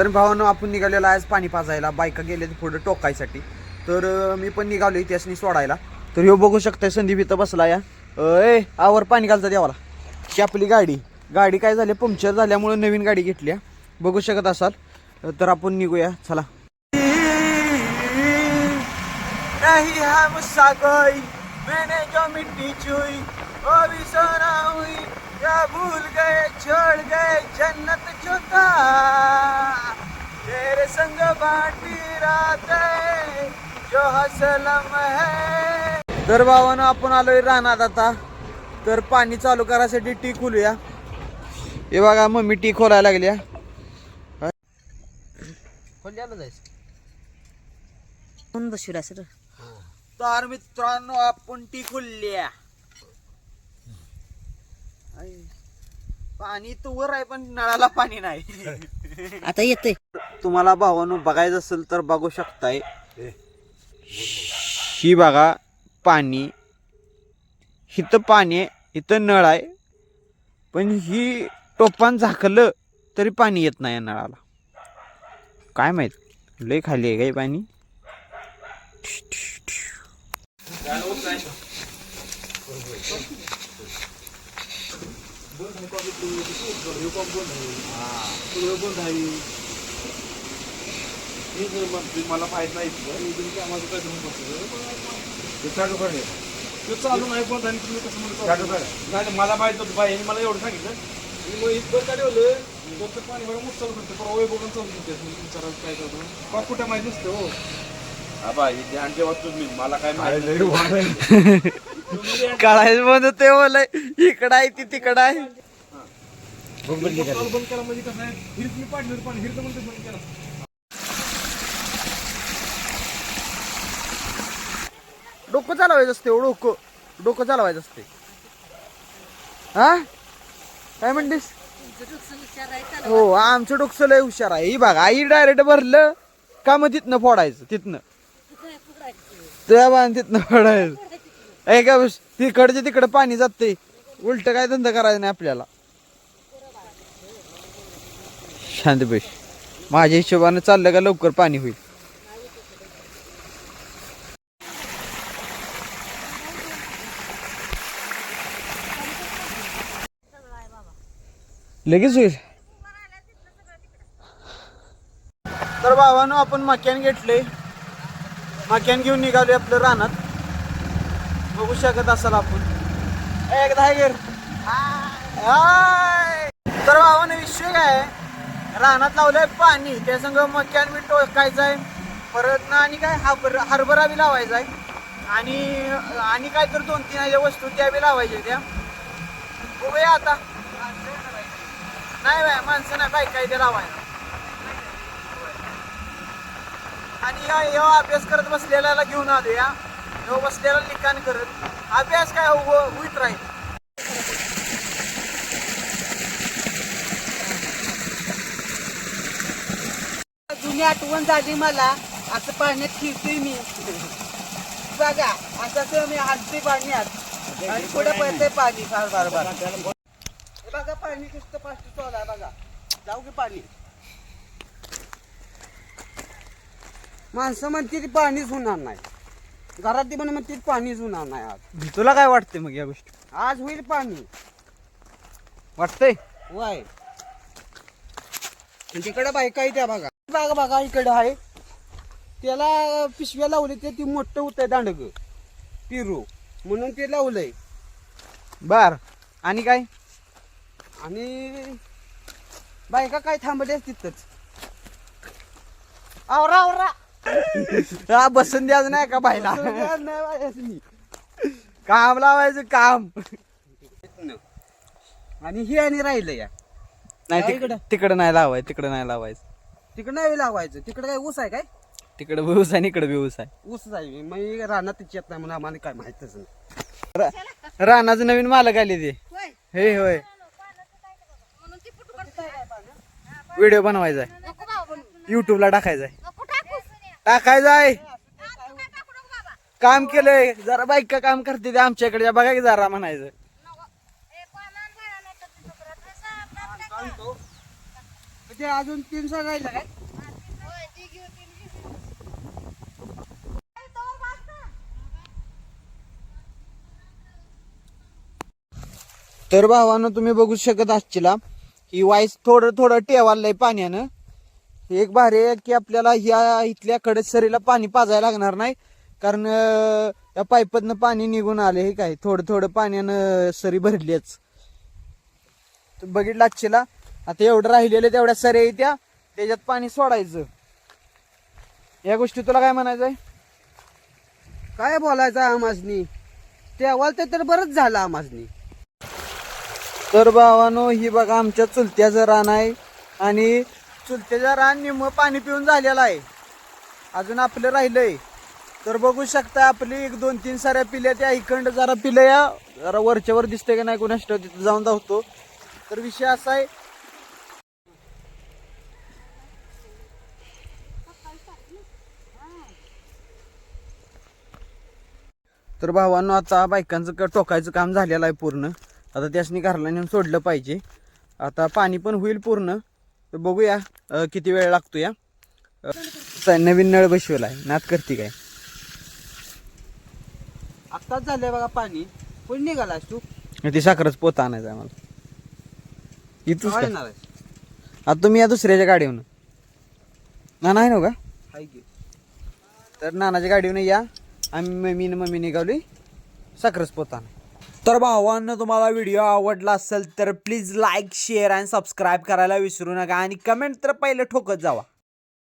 तर भावानं आपण निघालेलो आज पाणी पाजायला बायका गेले पुढे टोकायसाठी. तर मी पण निघालो इतिहासनी सोडायला. तर ह्यो बघू शकताय संदीप इथं बसला या. ए आवर पाणी घालतं देवाला. की आपली गाडी. गाडी काय झाली? पंक्चर झाल्यामुळे नवीन गाडी घेतली बघू शकत असाल. तर आपण निघूया. चला. नहीं है कोई मैंने जो मिट्टी छुई वो भी सोना हुई क्या भूल गए छोड़ गए जन्नत जो संग बाटी रात जो हसलम है। तर भावानं आपण आलोय रानात आता. तर पाणी चालू करायसाठी टी खोलूया. हे बघा मम्मी टी खोलायला लागल्या खोल्याला जायचं. सर तर मित्रांनो आपण टी खुलल्या. आई, पाणी तर वर आहे पण नळाला पाणी नाही. आता येतंय. तुम्हाला भावानो बघायचं असेल तर बघू शकताय. ही बघा पाणी. इथं पाणी आहे इथं नळ आहे. पण ही टोपान झाकलं तरी पाणी येत नाही या नळाला. काय माहीत? लय खाली आहे काय पाणी? मला माहीत नाही माझं काय धरून चालू करणे ते चालू नाही पण आणि तुम्ही कसं म्हणतो? नाही मला माहीत नव्हतं बाई यांनी मला एवढं सांगितलं. मग इथं काय ठेवलं? पाणी बघा मग चालू करते परवा बघून चालू करते काय करतो का कुठं माहीत नसतं हो. आबा हे ध्यान ठेवा तुम्ही मला काय माहिती कळायचं म्हणत ते बोलय इकडं आहे ती तिकडं आहे. चालू बंद केला म्हणजे कसं आहे? हिरीत मी पाडलं पाणी हिरीत म्हणते बंद केला डोकं चालवायचं असते हो, डोकं. डोकं चालवायचं असते. हा? काय म्हणतेस? हो आमचं डोकं लय हुशार आहे. ही बघा आई डायरेक्ट भरलं का मग तिथनं फोडायचं तिथनं. त्या बाण तिथनं फोडायचं. ऐका बस तिकडचे तिकडं पाणी जाते उलट काय धंदा करायचा नाही आपल्याला. शांत बैस. माझ्या हिशोबानं चाललं का लवकर पाणी होईल. लगेच होईल. तर भावानं आपण मक्यान घेतले मक्यान घेऊन निघालोय आपलं रानात. बघू शकत असाल आपण. एकदा गेर तर भावानं विषय काय? आहे? रानात लावलंय पाणी. त्या संग मक्यान बी टोकायचं आहे परत ना आणि काय? हरभर हरभरा बी लावायचा आहे आणि आणि काय तर दोन तीन अशा वस्तू त्या बी लावायच्या त्या. बघूया आता. नाही बाय माणसं नाही बाय काय ते लावायला? आणि ह्यो ह्यो अभ्यास करत बसलेल्याला घेऊन आलो या ह्यो बसलेला लिखाण करत. अभ्यास काय होईत राहील. जुनी आठवण झाली मला असं पाण्यात फिरते मी. बघा असं मी हसते पाण्यात आणि पुढे पडते पाणी. फार बार बार हे बघा पाणी नुसतं पाच चालू बघा. जाऊ की पाणी. माणसं म्हणते पाणीच होणार नाही. घरात पण म्हणते पाणीच होणार नाही आज. तुला काय वाटते मग या गोष्टी? आज होईल पाणी. वाटतंय? वाय तिकडे बायका आहे त्या बघा. बघा बघा इकडे आहे. त्याला पिशव्या लावले ते ती मोठं होत आहे दांडग. पिरू. म्हणून ते लावलंय. बर. आणि काय? आणि बायका काय थांबल्यास तिथंच. आवरा आवरा. हा बसून द्याच नाही का बायला नाही. काम लावायचं काम. आणि हे आणि राहिलं या. नाही काय तिक- इकडं? तिकडं नाही लावायचं तिकडं नाही लावायचं. तिकडं नाही लावायचं. तिकडं काय ऊस आहे काय? तिकडं बेऊस आहे इकडं बेऊस आहे. ऊस आहे. मग रानात येत नाही म्हणून आम्हाला काय माहितच नाही. रानाचं नवीन मालक आले ते. हे होय. व्हिडिओ बनवायचा आहे. युट्यूबला टाकायचा आहे. टाकायचा आहे. काम केलंय. जरा बाईक का काम करते ते आमच्याकडे बघा की जरा म्हणायचं. किती अजून तीन काय तर भावानं तुम्ही बघू शकत असचिला ही वाईस थोडं थोडं टेवाललंय पाण्यानं एक भारी आहे की आपल्याला ह्या इथल्या कडसरीला पाणी पाजायला लागणार नाही. कारण या पाईपतनं पाणी निघून आले हे काय थोडं थोडं पाण्यानं सरी भरलीच बघितलं आजचीला आता एवढं राहिलेलं तेवढ्या सऱ्या येत्या त्याच्यात पाणी सोडायचं. या गोष्टी तुला काय म्हणायचं आहे काय बोलायचं आमाजनी? तेव्हा तर बरंच झालं आमाजनी. तर भावानो ही बघा आमच्या चुलत्याचं रान आहे. आणि चुलत्याचं रान निम पाणी पिऊन झालेलं आहे. अजून आपलं राहिलंय. तर बघू शकता आपली एक दोन तीन साऱ्या पिल्या त्या इकंड जरा पिल्या. या जरा वरच्यावर दिसते का नाही कोणाच तिथं जाऊन धावतो तर विषय असा आहे. तर भावांनो आता बायकांचं टोकायचं काम झालेलं आहे पूर्ण. आता त्यासनी घरला नेऊन सोडलं पाहिजे. आता पाणी पण होईल पूर्ण. तर बघूया किती वेळ लागतो या. नवीन नळ बसवला आहे नात करते काय? आत्ताच झालंय बघा पाणी. कोण निघालास तू ती साखरच पोत आणायचं आहे मला इथूच का? येणार? आता तुम्ही या दुसऱ्याच्या गाडीवरून. ना नाही ना का हाय की. तर नानाच्या गाडीवरून या. आम्ही मम्मी न मम्मी निघाली साखरच पोताना तर भावांना तुम्हाला व्हिडिओ आवडला असेल तर प्लीज लाईक शेअर आणि सबस्क्राईब करायला विसरू नका आणि कमेंट तर पहिले ठोकत जावा.